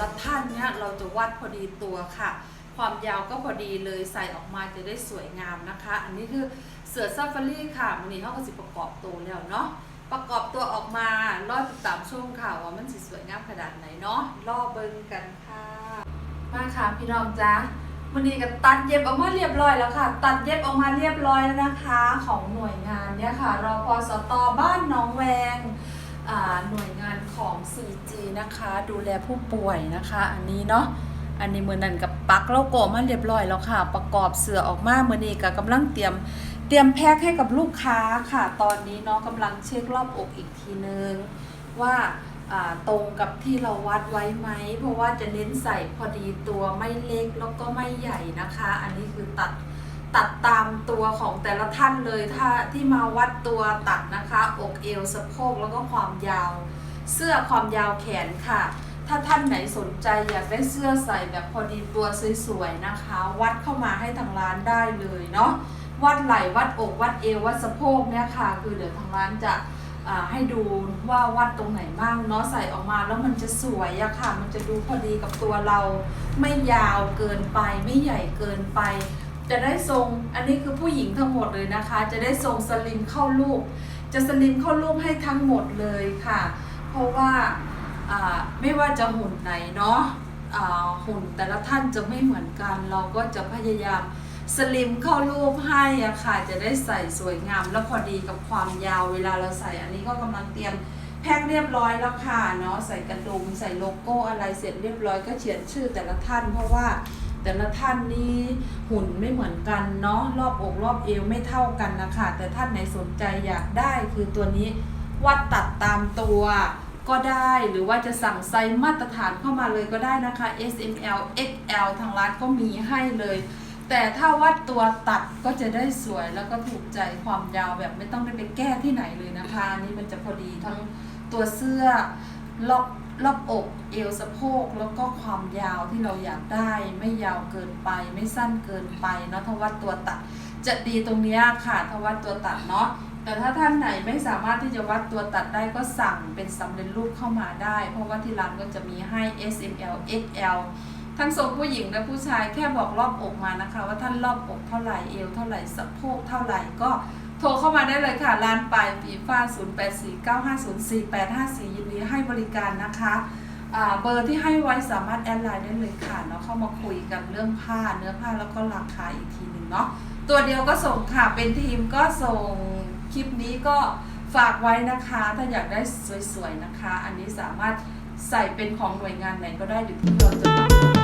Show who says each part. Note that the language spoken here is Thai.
Speaker 1: ละท่านเนี้ยเราจะวัดพอดีตัวค่ะ ความยาวก็พอดีเลยใส่ออกมาจะได้สวยงามนะคะ อันนี้คือเสือซาฟารีค่ะวันนี้เขาก็สิประกอบตัวแล้วเนาะประกอบตัวออกมารอติดตามชมค่ะว่ามันสิสวยงามขนาดไหนเนาะรอเบิ่งกันค่ะมาค่ะพี่น้องจ้าวันนี้ก็ตัดเย็บออกมาเรียบร้อยแล้วค่ะ ตัดเย็บออกมาเรียบร้อยแล้วนะคะ ของหน่วยงานเนี่ยค่ะรอพอสตอบ้านน้องแวงอ่าหน่วยงาน ของ 4G นะคะ ดูแลผู้ป่วยนะคะ อันนี้เนาะอันนี้มือนั่นกับปักโลโก้มาเรียบร้อยแล้วค่ะ ประกอบเสือออกมาเมือนี้ก็กำลังเตรียมเตรียมแพ็คให้กับลูกค้าค่ะ ตอนนี้เนาะกำลังเช็ครอบอกอีกทีนึง ว่าตรงกับที่เราวัดไว้ไหม เพราะว่าจะเน้นใส่พอดีตัวไม่เล็กแล้วก็ไม่ใหญ่นะคะ อันนี้คือตัดตัดตามตัวของแต่ละท่านเลยถ้าที่มาวัดตัวตัดนะคะ อกเอวสะโพกแล้วก็ความยาว เสื้อความยาวแขนค่ะ ถ้าท่านไหนสนใจอยากได้เสื้อใส่แบบพอดีตัวสวยๆนะคะ วัดเข้ามาให้ทางร้านได้เลยเนาะวัดไหล่วัดอกวัดเอววัดสะโพกเนี่ยค่ะ คือเดี๋ยวทางร้านจะให้ดูว่าวัดตรงไหนบ้างเนาะใส่ออกมาแล้วมันจะสวยอะค่ะ มันจะดูพอดีกับตัวเรา ไม่ยาวเกินไปไม่ใหญ่เกินไป จะได้ทรงอันนี้คือผู้หญิงทั้งหมดเลยนะคะ จะได้ทรงสลิมเข้ารูปจะสลิมเข้ารูปให้ทั้งหมดเลยค่ะ เพราะว่าไม่ว่าจะหุ่นไหนเนาะหุ่นแต่ละท่านจะไม่เหมือนกัน เราก็จะพยายามสลิมเข้ารูปให้อะค่ะจะได้ใส่สวยงาม แล้วพอดีกับความยาวเวลาเราใส่อันนี้ก็กำลังเตรียมแพ็คเรียบร้อยแล้วค่ะเนาะใส่กระดุมใส่โลโก้อะไรเสร็จเรียบร้อยก็เขียนชื่อแต่ละท่าน เพราะว่าแต่ละท่านนี่หุ่นไม่เหมือนกันเนาะรอบอกรอบเอวไม่เท่ากันนะคะแต่ท่านไหนสนใจอยากได้คือตัวนี้ วัดตัดตามตัวก็ได้หรือว่าจะสั่งไซส์มาตรฐานเข้ามาเลยก็ได้นะคะ S M L X L ทางร้านก็มีให้เลย แต่ถ้าวัดตัวตัดก็จะได้สวยแล้วก็ถูกใจความยาวแบบไม่ต้องได้ไปแก้ที่ไหนเลยนะคะ นี่มันจะพอดีทั้งตัวเสื้อรอบอกอกเอวสะโพกแล้วก็ความยาวที่เราอยากได้ ไม่ยาวเกินไป ไม่สั้นเกินไปเนาะถ้าวัดตัวตัด จะดีตรงเนี้ยค่ะถ้าวัดตัวตัดเนาะ แต่ถ้าท่านไหนไม่สามารถที่จะวัดตัวตัดได้ก็สั่งเป็นสำเร็จรูปเข้ามาได้ เพราะว่าที่ร้านก็จะมีให้ S M L X L ทั้งทรงผู้หญิงและผู้ชายแค่บอกรอบอกมานะคะ ว่าท่านรอบอกเท่าไหร่เอวเท่าไหร่สะโพกเท่าไหร่ก็โทรเข้ามาได้เลยค่ะร้านปลายฟีฟ้า 0849504854 ยินดีให้บริการนะคะเบอร์ที่ให้ไว้สามารถแอดไลน์ได้เลยค่ะเนาะเข้ามาคุยกันเรื่องผ้าเนื้อผ้าแล้วก็ราคาอีกทีหนึ่งเนาะตัวเดียวก็ส่งค่ะเป็นทีมก็ส่ง คลิปนี้ก็ฝากไว้นะคะ ถ้าอยากได้สวยๆนะคะ อันนี้สามารถใส่เป็นของหน่วยงานไหนก็ได้หรือที่เราจะ